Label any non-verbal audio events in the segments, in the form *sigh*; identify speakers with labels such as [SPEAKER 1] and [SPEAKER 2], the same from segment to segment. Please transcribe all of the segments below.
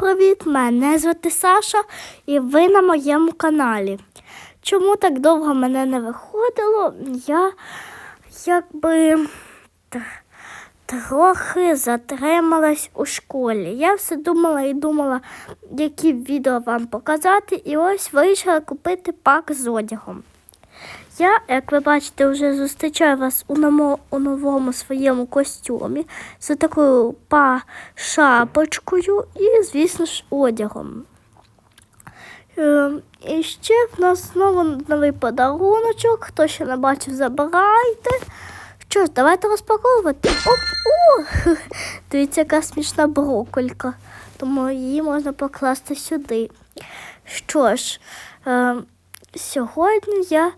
[SPEAKER 1] привіт! Мене звати Саша і ви на моєму каналі. Чому так довго мене не виходило? Я якби трохи затрималась у школі. Я все думала і думала, які відео вам показати, і ось вирішила купити пак з одягом. Я, як ви бачите, вже зустрічаю вас у, намо, у новому своєму костюмі з такою па шапочкою і, звісно ж, одягом. Е, і ще в нас знову новий подаруночок. Хто ще не бачив, забирайте. Що ж, давайте розпаковувати. Оп, о! *laughs* Дивіться, яка смішна броколька. Тому її можна покласти сюди. Що ж, е, сьогодні я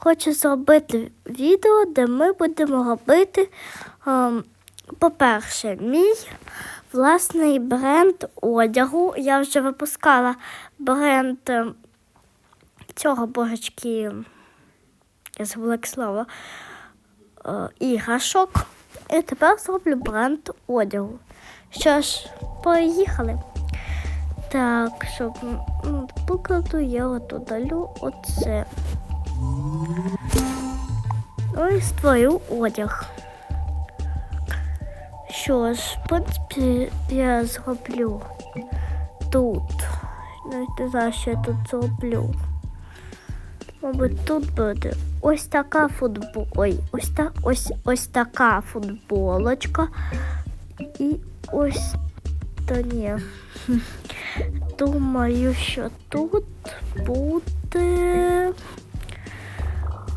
[SPEAKER 1] хочу зробити відео, де ми будемо робити, е, по-перше, мій власний бренд одягу. Я вже випускала бренд е, цього божечки, я забула як слово, е, іграшок. І тепер зроблю бренд одягу. Що ж, поїхали. Так, щоб, ну, до прикладу, я от удалю оце. Ось створю одяг. Що ж, в принципі, я зроблю тут. Навіть не знаю, що я тут зроблю. Мабуть, тут буде ось така футбол. Ой, ось та ось ось така футболочка. І ось та ні. Думаю, що тут буде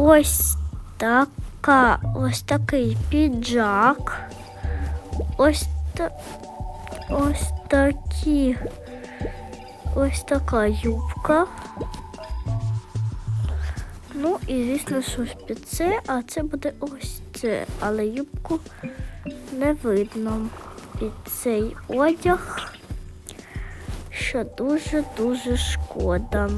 [SPEAKER 1] ось така, ось такий піджак. Ось ось такі. Ось така юбка. Ну і звісно, що ж під це, а це буде ось це, але юбку не видно під цей одяг, що дуже-дуже шкода.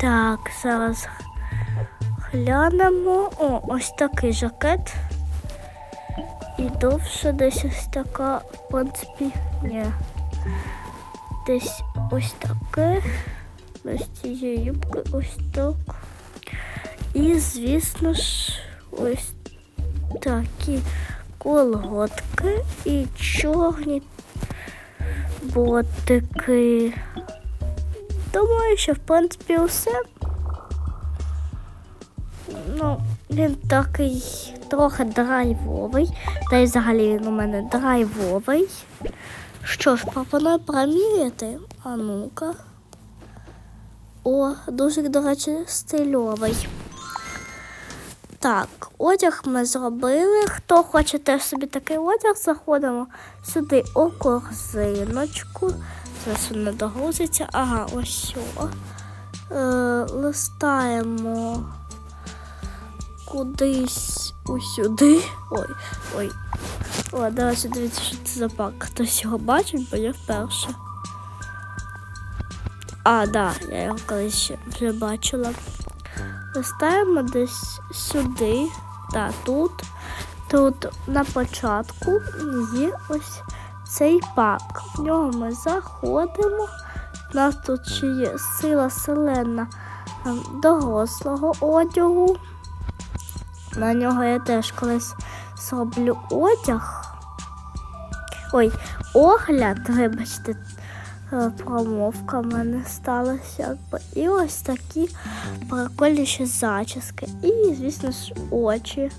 [SPEAKER 1] Так, зараз глянемо. О, ось такий жакет. І довше десь ось така, в принципі, ні. Десь ось таке. Без цієї юбки ось так. І, звісно ж, ось такі колготки і чорні ботики. Думаю, що в принципі все. Ну, він такий трохи драйвовий. Та й взагалі він у мене драйвовий. Що ж, пропоную проміряти. А ну-ка. О, дуже, до речі, стильовий. Так, одяг ми зробили. Хто хоче теж собі такий одяг, заходимо сюди у корзиночку. Зараз вона догрузиться. Ага, ось що. Е, листаємо кудись усюди. Ой, ой. О, речі, дивіться, що це за пак. Хтось його бачить, бо я вперше. А, да, я його колись вже бачила. Листаємо десь сюди, та тут. Тут на початку є ось цей пак. В нього ми заходимо. У нас тут ще є сила селена ем, дорослого одягу. На нього я теж колись зроблю одяг. Ой, огляд, вибачте, е, промовка в мене сталася. І ось такі прикольніші зачіски. І, звісно ж, очі.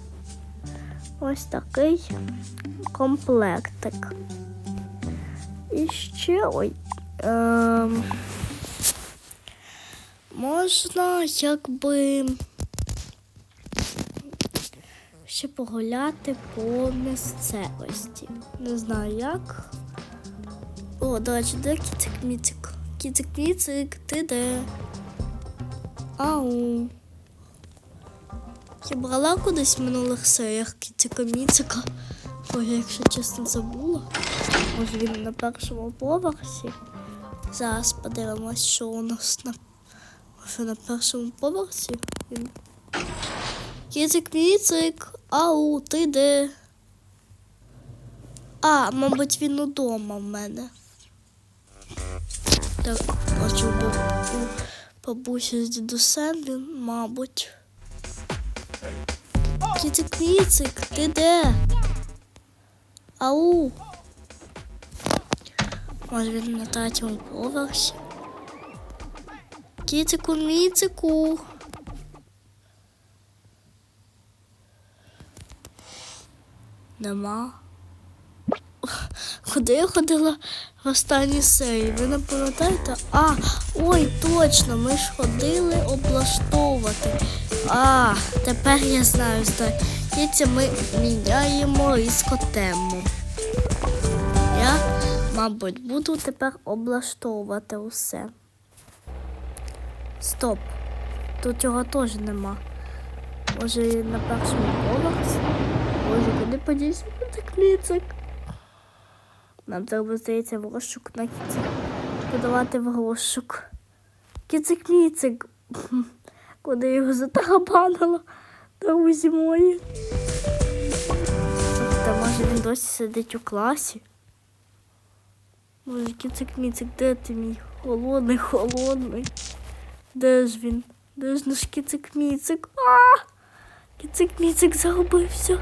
[SPEAKER 1] Ось такий комплектик. І ще ой. Ем, можна якби ще погуляти по місцевості. Не знаю як. О, до речі, де кіцик міцик? Кіцик міцик, ти де? Ау. Я брала кудись в минулих серіях кіцика міцика. Ой, я, якщо чесно забула. Може він на першому поверсі. Зараз подивимось, що у нас на, Може, на першому поверсі. Він Кіцик міцик, ау, ти де? А, мабуть, він удома в мене. Так, бачу, у бабусі з дідусем він, мабуть. Кіцик міцик, ти де? Ау. Може він на третьому поверсі. Кіцику міцику. Нема. Куди я ходила в останній серії? Ви не пам'ятаєте? А, ой, точно, ми ж ходили облаштовувати. А, тепер я знаю, здається, ми міняємо різко тему. Мабуть, буду тепер облаштовувати усе. Стоп. Тут його теж нема. Може на першому поверсі? Боже, куди подівся так міцик? Нам треба, здається, в розшук на кіцик. Подавати в розшук. Кіцик міцик. *laughs* Куди його затарабанило? Друзі мої. Та може він досі сидить у класі? Може, кіцик міцик, де ти мій? Холодний, холодний. Де ж він? Де ж наш кіцик міцик? А! Кіцик міцик загубився.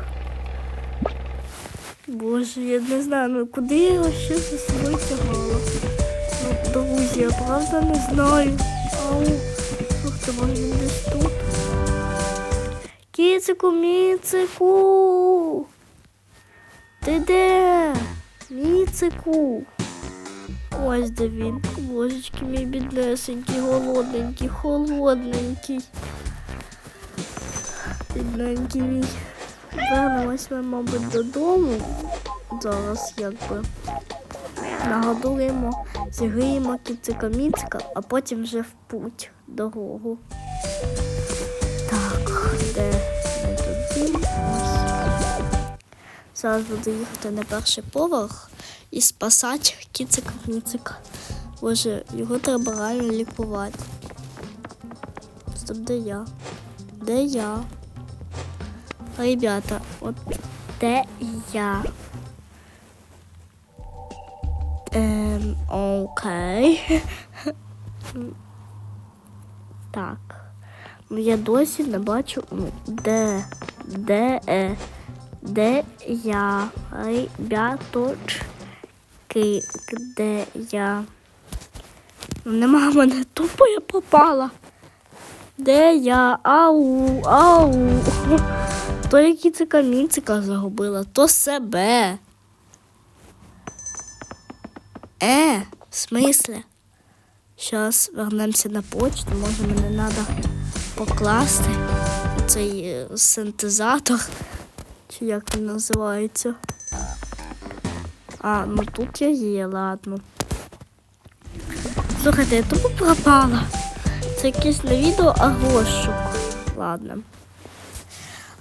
[SPEAKER 1] Боже, я не знаю, ну куди я його ще за собою тягала? Ну, друзі, я правда не знаю. Ау, слухайте, може він десь тут? Кіцику, міцику. Ти де? Міцику. Ось де він. Божечки, мій біднесенький, голодненький, холодненький. Бідненький мій. Вернемось ми, мабуть, додому. Зараз якби нагодуємо, зігріємо кіцика міцика, а потім вже в путь дорогу. Так, де ми? Ось. Зараз буду їхати на перший поверх і спасати кіцика міцика. Боже, його треба реально лікувати. Стоп, де я? Де я? Ребята, от де я? Ем, окей. *laughs* Так. Ну я досі не бачу, ну, де, де, е, де я, ребяточки, де я? Ну, нема мене, тупо я попала. Де я? Ау, ау. *laughs* То які це камінцика загубила, то себе. Е, в смислі? Зараз вернемося на почту, може мені треба покласти цей е, синтезатор, чи як він називається. А, ну тут я є, ладно. Слухайте, я тупо пропала. Це якесь не відео, а розшук. Ладно.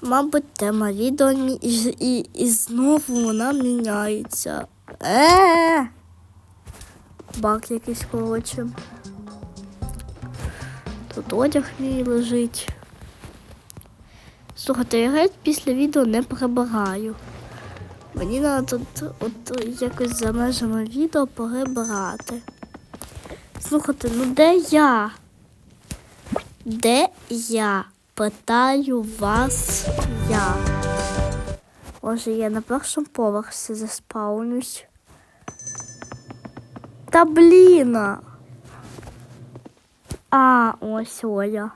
[SPEAKER 1] Мабуть, тема відео і, і, і знову вона міняється. Е. Баг якийсь коротше. Тут одяг мій лежить. Слухайте, я геть після відео не прибираю. Мені треба тут от якось за межами відео перебирати. Слухайте, ну де я? Де я? Питаю вас я. Може, я на першому поверсі заспаунюсь. Та бліна. А, ось Оля.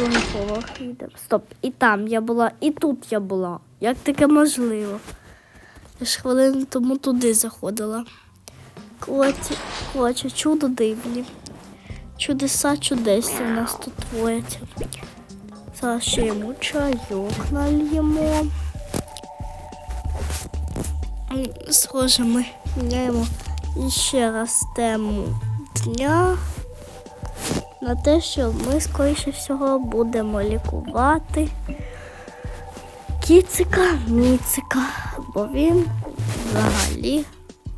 [SPEAKER 1] Один. Стоп, і там я була, і тут я була. Як таке можливо? Я ж хвилину тому туди заходила. Коротше, коротше, чудо дивні. Чудеса чудесні у нас тут творяться. Зараз ще йому чайок нальємо. Схоже, ми міняємо іще раз тему дня на те, що ми, скоріше всього, будемо лікувати кіцика міцика, бо він взагалі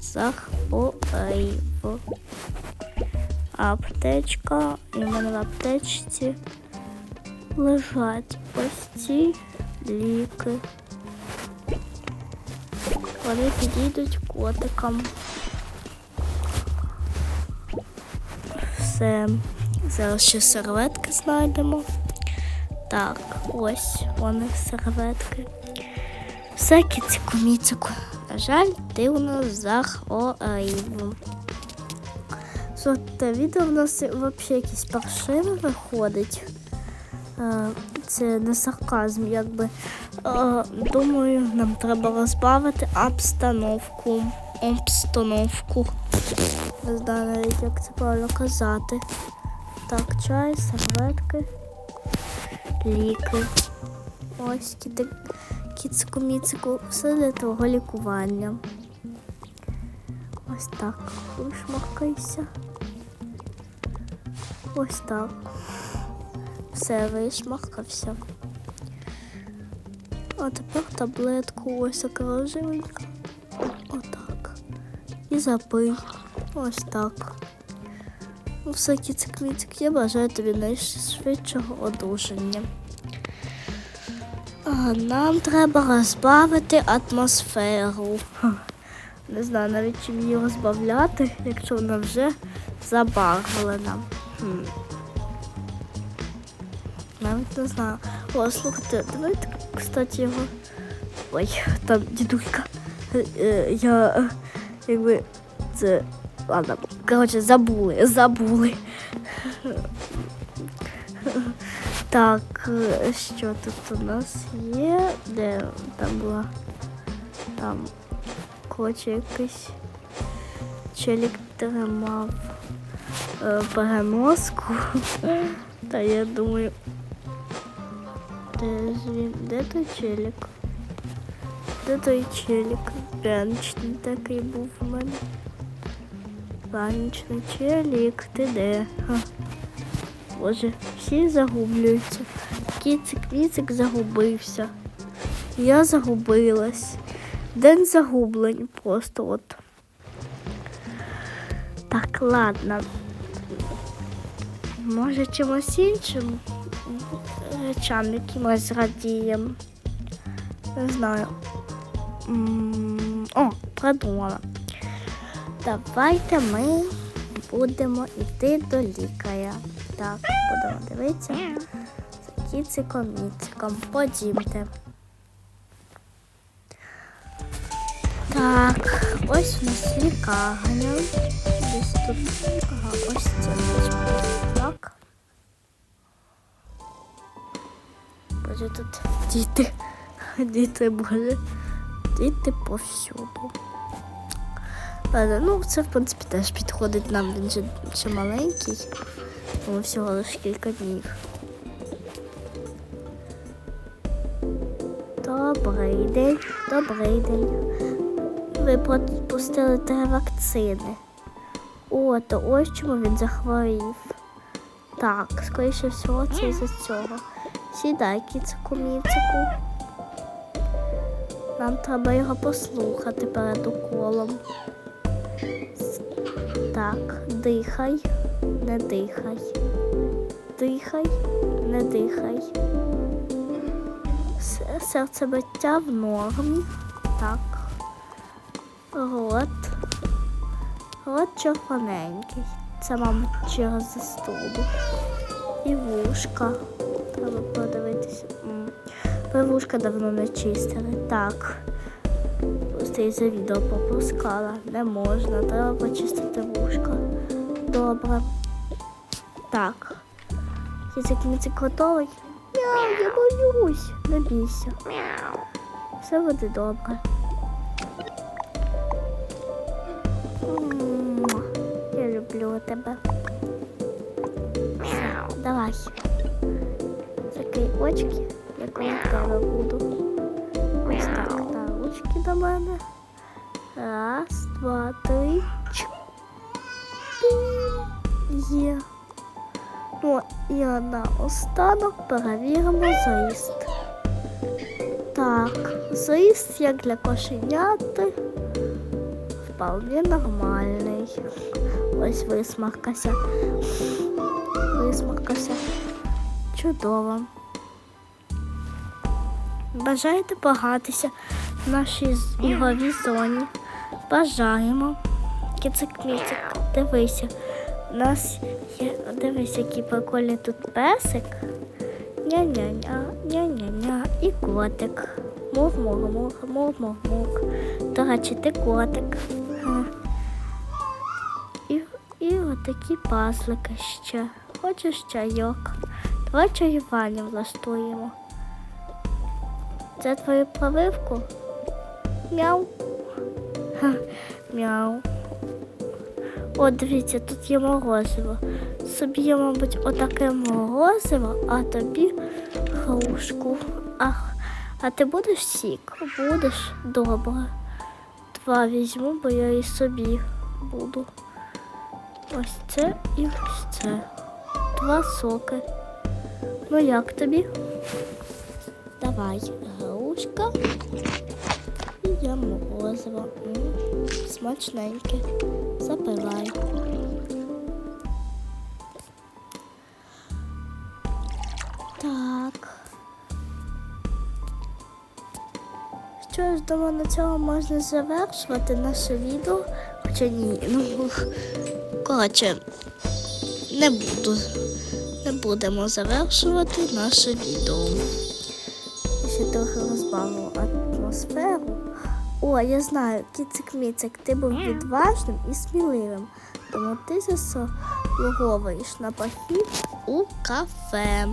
[SPEAKER 1] захворів. Аптечка, і в мене в аптечці лежать ось ці ліки. вони підійдуть котикам. Все. Зараз ще серветки знайдемо. Так, ось вони серветки. Все, кіцику міцику. На жаль, ти у нас захворів. Слухайте, відео в нас взагалі якісь паршиве виходить. Е, Це не сарказм, якби. Е, Думаю, нам треба розбавити обстановку. Обстановку. Не знаю навіть, як це правильно казати. Так, чай, серветки, ліки. Ось кіцику міцику, все для твого лікування. Ось так. Вишмаркайся. Ось так. Все, вишмаркався. А тепер таблетку ось окруженька. Отак. І запий. Ось так. Ну, все, кіцик-міцик, я бажаю тобі найшвидшого одужання. А, нам треба розбавити атмосферу. Не знаю навіть чим її розбавляти, якщо вона вже забарвлена. Хм. Навіть не знаю. О, слухайте, давайте, кстати, його. Ой, там дідулька. Е, е, Я е, якби це. Ладно, коротше, забули, забули. Так, е, що тут у нас є? Де там була? Там коротше якийсь челік тримав е, переноску. Та я думаю. Де ж він? Де той челік? Де той челік? П'яничний такий був у мене. Панічний челік, ти де? Ха. Боже, всі загублюються. Кіцик, кіцик загубився. Я загубилась. День загублень просто от. Так, ладно. Може чимось іншим речам якимось зрадіємо. Не знаю. М, О, придумала. Давайте ми будемо йти до лікаря. Так, будемо дивитися. За кіциком, міциком. Подімте. Так, ось у нас лікарня. Десь тут. Ага, ось це. Так. Боже, тут діти. Діти, боже. Діти повсюду. Ну це в принципі теж підходить нам, він же ще маленький. Тому всього лише кілька днів. Добрий день, добрий день. Ви пропустили три вакцини. О, то ось чому він захворів. Так, скоріше всього, це із-за цього. Сідай, кіцику міцику. Нам треба його послухати перед уколом. Так, дихай, не дихай. Дихай, не дихай. Серцебиття в нормі. Так. Рот. Рот червоненький. Це, мабуть, через застуду. І вушка. Треба подивитися. М. Ви вушка давно не чистили. Так. Просто за відео пропускала. Не можна, треба почистити вушка. Добре. Так. Кіцик міцик готовий? Мяу, я боюсь. Не бійся. Все буде добре. Я люблю тебе. Давай. Закрий очки, я коли тебе буду. До мене. Раз, два, три. Є. Ну, і наостанок перевіримо заїзд. Так, заїзд як для кошеняти. Вполне нормальний. Ось висмаркався. Висмаркався. Чудово. Бажаєте погратися в нашій ігровій зоні. Бажаємо. Кицик-міцик, дивися. У нас є, дивись, який прикольний тут песик. Ня-ня-ня, ня-ня-ня і котик. Мур-мур-мур, мур-мур-мур. До речі, ти котик. І, і отакі пазлики ще. Хочеш чайок? Давай чаювання влаштуємо. Це твою плививку? Мяу. Ха, Мяу. О, дивіться, тут є морозиво. Собі я, мабуть, отаке морозиво, а тобі грушку. А, а ти будеш сік? Будеш? Добре. Два візьму, бо я і собі буду. Ось це і ось це. Два соки. Ну як тобі? Давай, грушка. І я морозиво. М, Смачненьке. Запивай. Так. Що ж, думаю, на цьому можна завершувати наше відео. Хоча ні, ну коротше, не буду. Не будемо завершувати наше відео. Ще трохи розбавила. О, я знаю, кіцик-міцик, ти був відважним і сміливим, тому ти заслуговуєш на похід у кафе.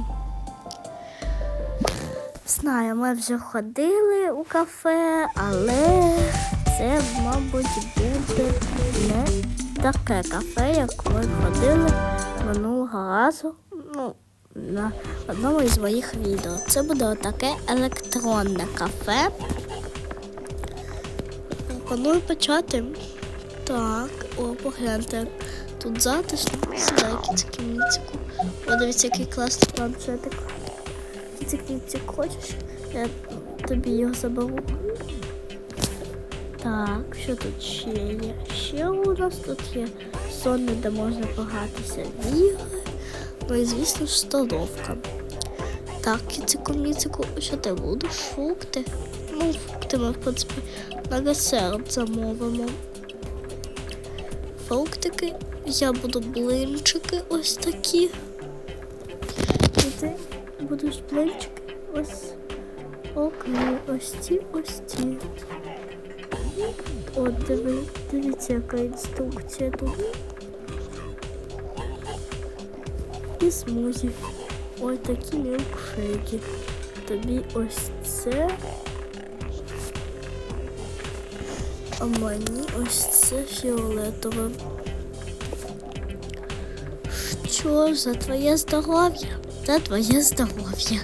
[SPEAKER 1] Знаю, ми вже ходили у кафе, але це, мабуть, буде не таке кафе, як ми ходили минулого разу. Ну, на одному із моїх відео. Це буде отаке електронне кафе. Пропоную почати. Так, о, погляньте. Тут затишно. Сідай кіцьку. О, дивіться, який класний планшетик. Кіцик, хочеш? Я тобі його заберу. Так, що тут ще є? Ще у нас тут є зони, де можна погратися в ігри. Ну і звісно ж столовка. Так, кіцику міцику, що ти будеш? Фрукти? Ну, фрукти ми, в принципі, на десерт замовимо. Фруктики, я буду блинчики ось такі. І ти будеш блинчики ось. Окей, ось ці, ось ці. От диви, дивіться, яка інструкція тут. І смузі. Ось такі мілкшейки. Тобі ось це. А мені ось це фіолетове. Що за твоє здоров'я? За твоє здоров'я.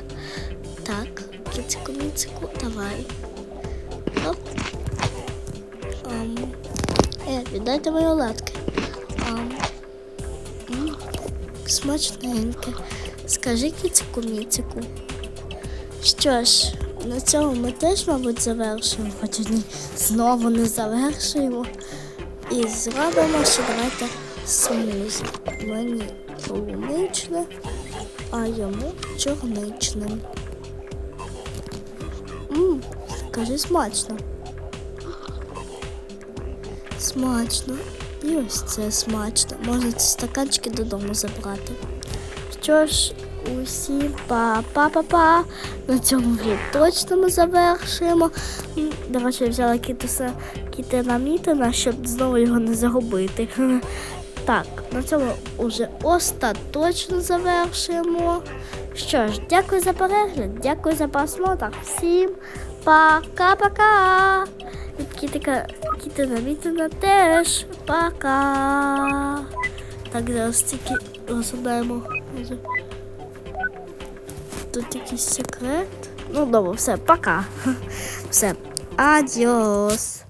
[SPEAKER 1] Так, кіцику міцику, давай. Оп. Ам. Е, віддайте мої оладки. Ам. Смачненьке. Скажи кіцику міцику. Що ж, на цьому ми теж, мабуть, завершуємо, хоча ні, знову не завершуємо. І зробимо ще давайте смузі. Мені полуничне, а йому чорничне. Мм, скажи смачно. Смачно. І ось це смачно. Можна ці стаканчики додому забрати. Що ж, усім па-па-па-па. На цьому вже точно ми завершуємо. М, До речі, я взяла кітуса кітина мітина, щоб знову його не загубити. *laughs* Так, на цьому вже остаточно завершуємо. Що ж, дякую за перегляд, дякую за просмотр. Всім пока-пока. Від кітика кітина мітина теж пока. Так, зараз тільки розглядаємо. Тут якийсь секрет. Ну, добре, все, пока. *laughs* Все. Адіос.